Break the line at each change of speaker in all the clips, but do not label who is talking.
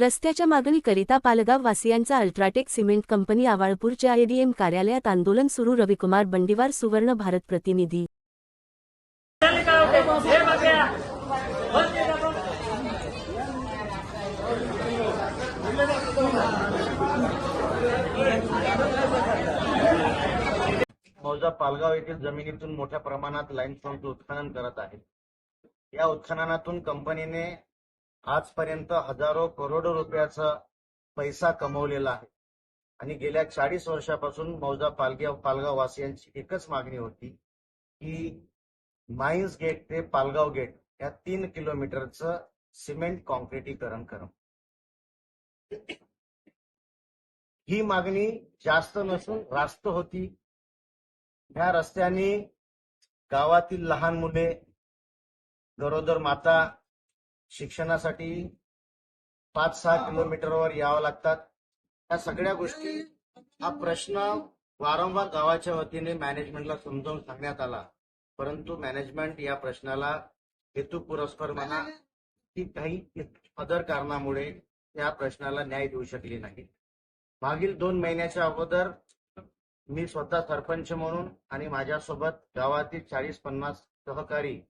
रस्त्याच्या मागणीकरिता पालगाव वासियांचा अल्ट्राटेक सिमेंट कंपनी आवाळपूरच्या एडीएम कार्यालयात आंदोलन सुरू रविकुमार बंडीवार सुवर्ण भारत प्रतिनिधी.
मौजा पालगाव येथील जमिनीतून मोठ्या प्रमाणात लाईन लाईमस्टोनचं उत्खनन करत आहे. या उत्खननातून कंपनीने आजपर्यंत हजारो करोडो रुपयाचा पैसा कमवलेला आहे. आणि गेल्या चाळीस वर्षापासून मौजा पालगाव पालगाव वासियांची एकच मागणी होती की माईन्स गेट ते पालगाव गेट या तीन किलोमीटरचं सिमेंट कॉन्क्रिटीकरण करण ही मागणी जास्त नसून रास्त होती. ह्या रस्त्याने गावातील लहान मुले गरोदर माता शिक्षणासाठी पाच सहा किलोमीटरवर यावं लागतात. या सगळ्या गोष्टी हा प्रश्न वारंवार गावाच्या वतीने मॅनेजमेंटला समजावून सांगण्यात आला. परंतु मॅनेजमेंट या प्रश्नाला हेतू पुरस्पर म्हणा की काही अदर कारणामुळे या प्रश्नाला न्याय देऊ शकली नाही मागील दोन महिन्याच्या अगोदर मी स्वतः सरपंच म्हणून आणि माझ्यासोबत गावातील चाळीस पन्नास सहकारी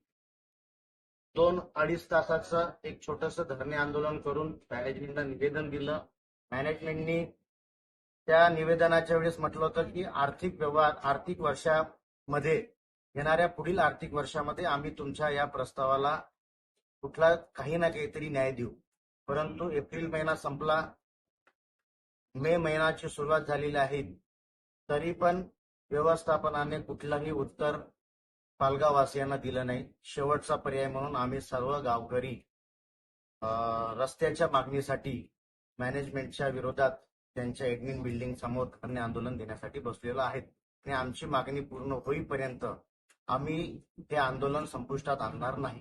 दोन अडीच तासाचं एक छोटस धरणे आंदोलन करून मॅनेजमेंटला निवेदन दिलं. मॅनेजमेंटनी त्या निवेदनाच्या वेळेस म्हटलं होतं की आर्थिक व्यवहार आर्थिक वर्षामध्ये येणाऱ्या पुढील आर्थिक वर्षामध्ये आम्ही तुमच्या या प्रस्तावाला कुठला काही ना काहीतरी न्याय देऊ. परंतु एप्रिल महिना संपला मे महिन्याची सुरुवात झालेली आहे. तरी पण व्यवस्थापनाने कुठलंही उत्तर पालगाववासियांना दिलं नाही. शेवटचा पर्याय म्हणून आम्ही सर्व गावकरी रस्त्याच्या मागणीसाठी मॅनेजमेंटच्या विरोधात त्यांच्या एडमिन बिल्डिंग समोर धरणे आंदोलन देण्यासाठी बसलेलो आहेत. आणि आमची मागणी पूर्ण होईपर्यंत आम्ही ते आंदोलन संपुष्टात आणणार नाही.